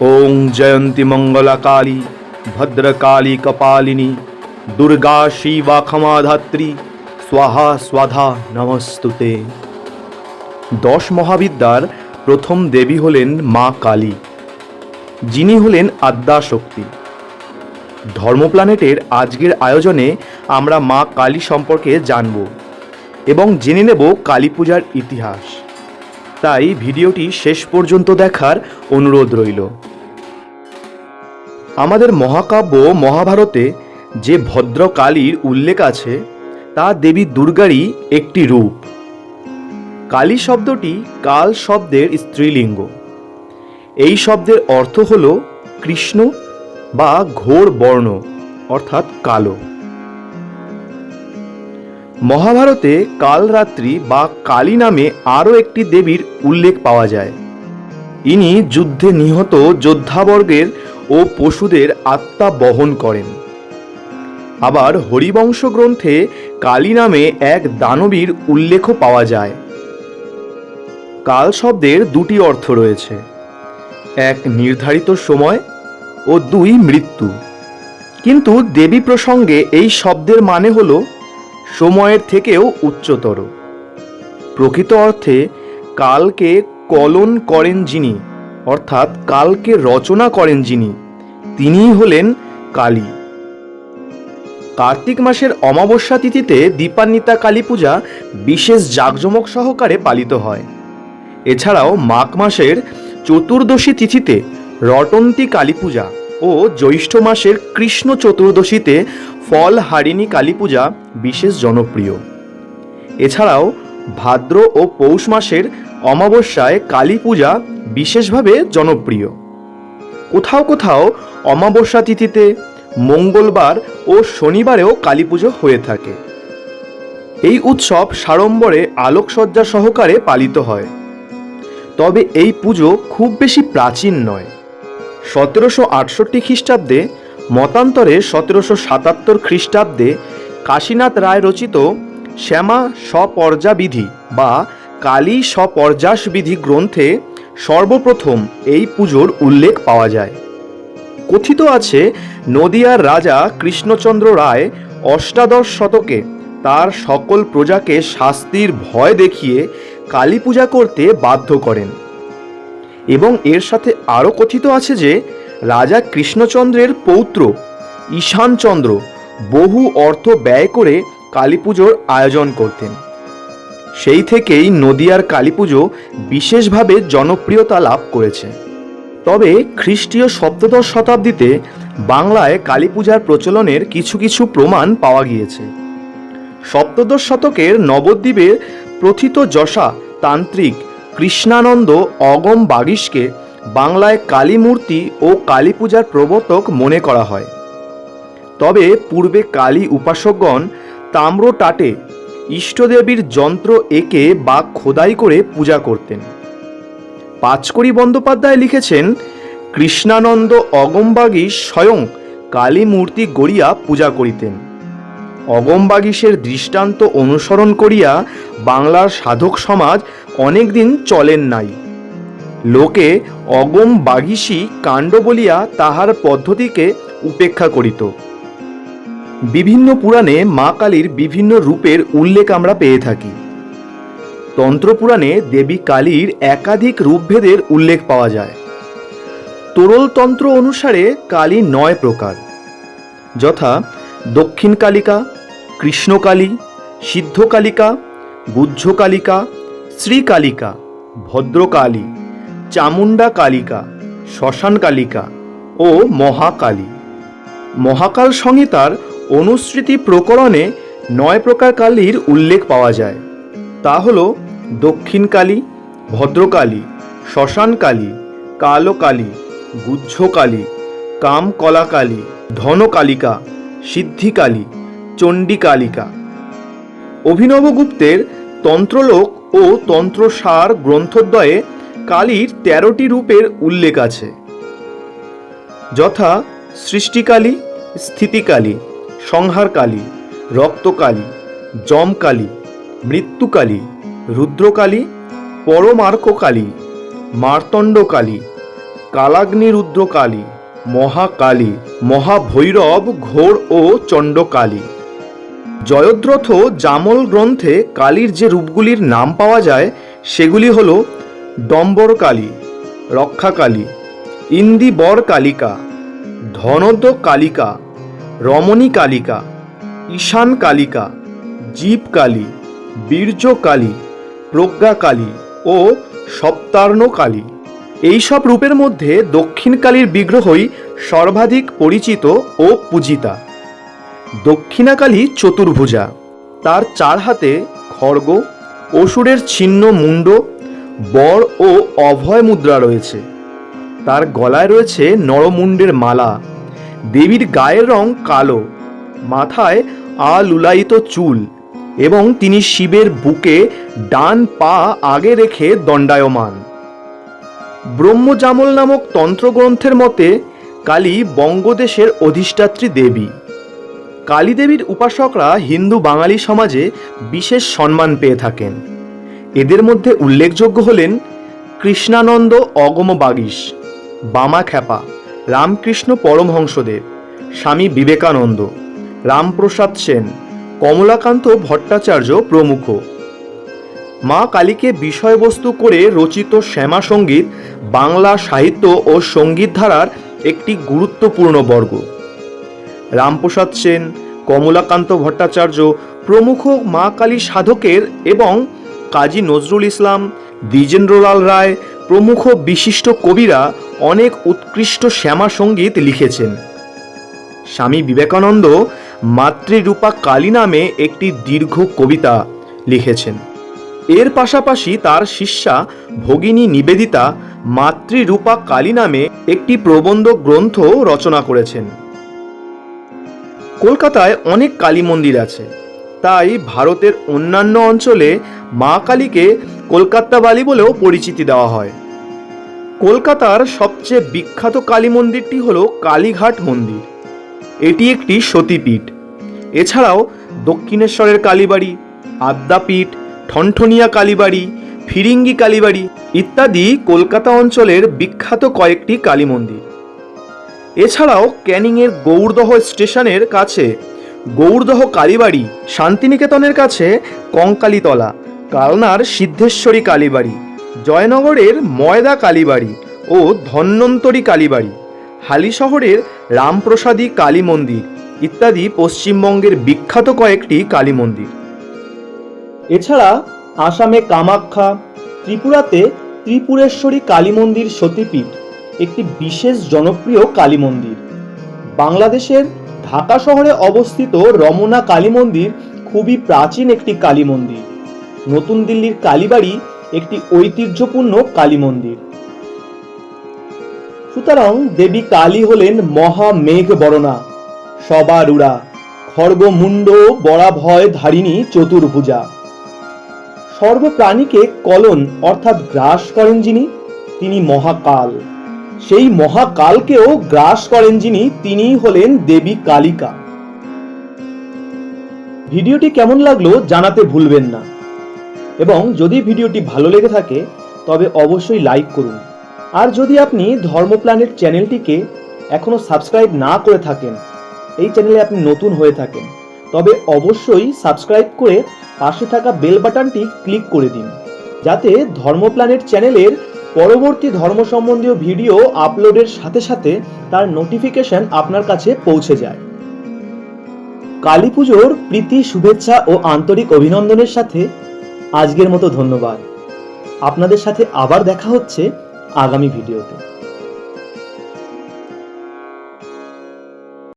ওং জয়ন্তী মঙ্গলা কালী ভদ্রকালী কপালিনী, দুর্গা শিবা ক্ষমাধাত্রী, স্বাহা স্বাধা নমস্তুতে। দশ মহাবিদ্যার প্রথম দেবী হলেন মা কালী, যিনি হলেন আদ্যাশক্তি। ধর্মপ্ল্যানেটের আজকের আয়োজনে আমরা মা কালী সম্পর্কে জানব এবং জেনে নেব কালী পূজার ইতিহাস। তাই ভিডিওটি শেষ পর্যন্ত দেখার অনুরোধ রইল। আমাদের মহাকাব্য মহাভারতে যে ভদ্র কালীর উল্লেখ আছে, তা দেবী দুর্গারই একটি রূপ। কালী শব্দটি কাল শব্দের স্ত্রীলিঙ্গ। এই শব্দের অর্থ হল কৃষ্ণ বা ঘোর বর্ণ, অর্থাৎ কালো। মহাভারতে কালরাত্রি বা কালী নামে আরও একটি দেবীর উল্লেখ পাওয়া যায়। ইনি যুদ্ধে নিহত যোদ্ধাবর্গের ও পশুদের আত্মা বহন করেন। আবার হরিবংশ গ্রন্থে কালী নামে এক দানবীর উল্লেখও পাওয়া যায়। কাল শব্দের দুটি অর্থ রয়েছে। এক নির্ধারিত সময় ও দুই মৃত্যু। কিন্তু দেবী প্রসঙ্গে এই শব্দের মানে হল সময়ের থেকেও উচ্চতর। প্রকৃত অর্থে কালকে কলন করেন যিনি, অর্থাৎ কালকে রচনা করেন যিনি, তিনিই হলেন কালী। কার্তিক মাসের অমাবস্যা তিথিতে দীপান্বিতা কালী পূজা বিশেষ জাঁকজমক সহকারে পালিত হয়। এছাড়াও মাঘ মাসের চতুর্দশী তিথিতে রটন্তী কালী পূজা ও জ্যৈষ্ঠ মাসের কৃষ্ণ চতুর্দশীতে ফল হারিণী কালী পূজা বিশেষ জনপ্রিয়। এছাড়াও ভাদ্র ও পৌষ মাসের অমাবস্যায় কালী পূজা বিশেষভাবে জনপ্রিয়। কোথাও কোথাও অমাবস্যা তিথিতে মঙ্গলবার ও শনিবারেও কালী পুজো হয়ে থাকে। এই উৎসব সাড়ম্বরে আলোকসজ্জা সহকারে পালিত হয়। তবে এই পুজো খুব বেশি প্রাচীন নয়। সতেরোশো আটষট্টি খ্রিস্টাব্দে, মতান্তরে সতেরোশো সাতাত্তর খ্রিস্টাব্দে কাশীনাথ রায় রচিত শ্যামা স্বপর্যাবিধি বা কালী স্বপর্যাস বিধি গ্রন্থে সর্বপ্রথম এই পুজোর উল্লেখ পাওয়া যায়। কথিত আছে, নদিয়ার রাজা কৃষ্ণচন্দ্র রায় অষ্টাদশ শতকে তার সকল প্রজাকে শাস্তির ভয় দেখিয়ে কালী পূজা করতে বাধ্য করেন। এবং এর সাথে আরও কথিত আছে যে রাজা কৃষ্ণচন্দ্রের পৌত্র ঈশানচন্দ্র বহু অর্থ ব্যয় করে কালী পুজোর আয়োজন করতেন। সেই থেকেই নদিয়ার কালী পুজো বিশেষভাবে জনপ্রিয়তা লাভ করেছে। তবে খ্রিস্টীয় সপ্তদশ শতাব্দীতে বাংলায় কালী পূজার প্রচলনের কিছু কিছু প্রমাণ পাওয়া গিয়েছে। সপ্তদশ শতকের নবদ্বীপের প্রথিত যশা তান্ত্রিক কৃষ্ণানন্দ অগম বাগিসকে বাংলায় কালী মূর্তি ও কালী পূজার প্রবর্তক মনে করা হয়। তবে পূর্বে কালী উপাসকগণ তাম্র টাটে ইষ্টদেবীর যন্ত্র এঁকে বা খোদাই করে পূজা করতেন। পাঁচকড়ি বন্দ্যোপাধ্যায় লিখেছেন, কৃষ্ণানন্দ অগমবাগীশ স্বয়ং কালী মূর্তি গড়িয়া পূজা করিতেন। অগমবাগীশের দৃষ্টান্ত অনুসরণ করিয়া বাংলার সাধক সমাজ অনেকদিন চলেন নাই। লোকে অগম বাগিসী কাণ্ড বলিয়া তাহার পদ্ধতিকে উপেক্ষা করিত। বিভিন্ন পুরাণে মা কালীর বিভিন্ন রূপের উল্লেখ আমরা পেয়ে থাকি। তন্ত্রপুরাণে দেবী কালীর একাধিক রূপভেদের উল্লেখ পাওয়া যায়। তরলতন্ত্র অনুসারে কালী নয় প্রকার, যথা দক্ষিণ কালিকা কৃষ্ণকালী, সিদ্ধকালিকা গুহ্যকালিকা শ্রীকালিকা, ভদ্রকালী চামুণ্ডা কালিকা শ্মশান কালিকা ও মহাকালী। মহাকাল সংহিতার অনুসৃতি প্রকরণে নয় প্রকার কালীর উল্লেখ পাওয়া যায়। তা হল দক্ষিণ কালী ভদ্রকালী শ্মশান কালী কালো কালী গুহ্য কাম কলাকালী ধনকালিকা, সিদ্ধিকালী চণ্ডীকালিকা। অভিনবগুপ্তের তন্ত্রলোক ও তন্ত্রসার গ্রন্থদ্বয়ে কালীর তেরোটি রূপের উল্লেখ আছে। যথা সৃষ্টিকালী, স্থিতিকালী, সংহারকালী, রক্তকালী যমকালী মৃত্যুকালী, রুদ্রকালী, পরমার্ককালী, মার্তণ্ডকালী কালাগ্নি রুদ্রকালী মহাকালী, মহাভৈরব, ঘোর ও চণ্ডকালী। জয়দ্রথ জামল গ্রন্থে কালীর যে রূপগুলির নাম পাওয়া যায়, সেগুলি হল ডম্বর কালী রক্ষাকালী ইন্দিবর কালিকা ধনদ কালিকা রমণী কালিকা ঈশান কালিকা জীব কালী বীর্য কালী প্রজ্ঞা কালী ও সপ্তার্ণ কালী এইসব রূপের মধ্যে দক্ষিণ কালীর বিগ্রহই সর্বাধিক পরিচিত ও পূজিতা। দক্ষিণাকালী চতুর্ভুজা। তার চার হাতে খড়গ, অসুরের ছিন্ন মুন্ড বর ও অভয় মুদ্রা রয়েছে। তার গলায় রয়েছে নরমুণ্ডের মালা। দেবীর গায়ের রং কালো। মাথায় আলুলায়িত চুল এবং তিনি শিবের বুকে ডান পা আগে রেখে দণ্ডায়মান। ব্রহ্মজামল নামক তন্ত্রগ্রন্থের মতে কালী বঙ্গদেশের অধিষ্ঠাত্রী দেবী। কালী দেবীর উপাসকরা হিন্দু বাঙালি সমাজে বিশেষ সম্মান পেয়ে থাকেন। এদের মধ্যে উল্লেখযোগ্য হলেন কৃষ্ণানন্দ অগম বাগীশ, বামা খ্যাপা, রামকৃষ্ণ পরমহংসদেব, স্বামী বিবেকানন্দ, রামপ্রসাদ সেন, কমলাকান্ত ভট্টাচার্য প্রমুখ। মা কালীকে বিষয়বস্তু করে রচিত শ্যামা সংগীত বাংলা সাহিত্য ও সংগীত ধারার একটি গুরুত্বপূর্ণ বর্গ। রামপ্রসাদ সেন, কমলাকান্ত ভট্টাচার্য, প্রমুখ মা কালী সাধকের এবং কাজী নজরুল ইসলাম, দ্বিজেন্দ্রলাল রায়, প্রমুখ বিশিষ্ট কবিরা অনেক উৎকৃষ্ট শ্যামা সংগীত লিখেছেন। স্বামী বিবেকানন্দ মাতৃরূপা কালী নামে একটি দীর্ঘ কবিতা লিখেছেন। এর পাশাপাশি তার শিষ্যা ভগিনী নিবেদিতা মাতৃরূপা কালী নামে একটি প্রবন্ধ গ্রন্থ রচনা করেছেন। কলকাতায় অনেক কালী মন্দির আছে। তাই ভারতের অন্যান্য অঞ্চলে মা কালীকে কলকাতা বালি বলেও পরিচিতি দেওয়া হয়। কলকাতার সবচেয়ে বিখ্যাত কালী মন্দিরটি হল কালীঘাট মন্দির। এটি একটি সতীপীঠ। এছাড়াও দক্ষিণেশ্বরের কালীবাড়ি, আদ্যাপীঠ, ঠনঠনিয়া কালীবাড়ি, ফিরিঙ্গি কালীবাড়ি ইত্যাদি কলকাতা অঞ্চলের বিখ্যাত কয়েকটি কালী মন্দির। এছাড়াও ক্যানিংয়ের গৌরদহ স্টেশনের কাছে। গৌরদহ কালীবাড়ি, শান্তিনিকেতনের কাছে কঙ্কালীতলা, কালনার সিদ্ধেশ্বরী কালীবাড়ি, জয়নগরের ময়দা কালীবাড়ি ও ধন্বন্তরী কালীবাড়ি হালি শহরের রামপ্রসাদী কালী মন্দির ইত্যাদি পশ্চিমবঙ্গের বিখ্যাত কয়েকটি কালী মন্দির। এছাড়া আসামে কামাখ্যা, ত্রিপুরাতে ত্রিপুরেশ্বরী কালী মন্দির সতীপীঠ একটি বিশেষ জনপ্রিয় কালী মন্দির। বাংলাদেশের ঢাকা শহরে অবস্থিত রমনা কালী মন্দির খুবই প্রাচীন একটি কালী মন্দির। নতুন দিল্লির কালীবাড়ি একটি ঐতিহ্যপূর্ণ কালী মন্দির। সুতরাং দেবী কালী হলেন মহা মেঘ বরণা সবারুড়া খড়গমুণ্ড বরাভয় ধারিণী চতুর্ভুজা। সর্বপ্রাণীকে কলন অর্থাৎ গ্রাস করেন যিনি, তিনি মহাকাল। সেই মহাকালকেও গ্রাস করেন যিনি তিনি হলেন দেবী কালিকা। ভিডিওটি কেমন লাগল জানাতে ভুলবেন না। এবং যদি ভিডিওটি ভালো লেগে থাকে, তবে অবশ্যই লাইক করুন। আর যদি আপনি ধর্ম প্ল্যানেট চ্যানেলটিকে এখনও সাবস্ক্রাইব না করে থাকেন, এই চ্যানেলে আপনি নতুন হয়ে থাকেন, তবে অবশ্যই সাবস্ক্রাইব করে পাশে থাকা বেল বাটনটি ক্লিক করে দিন, যাতে ধর্ম প্ল্যানেট চ্যানেলের পরবর্তী ধর্ম সম্বন্ধীয় ভিডিও আপলোডের সাথে সাথে তার নোটিফিকেশন আপনার কাছে পৌঁছে যায়। কালী পুজোর প্রীতি, শুভেচ্ছা ও আন্তরিক অভিনন্দনের সাথে আজকের মতো ধন্যবাদ। আপনাদের সাথে আবার দেখা হচ্ছে আগামী ভিডিওতে।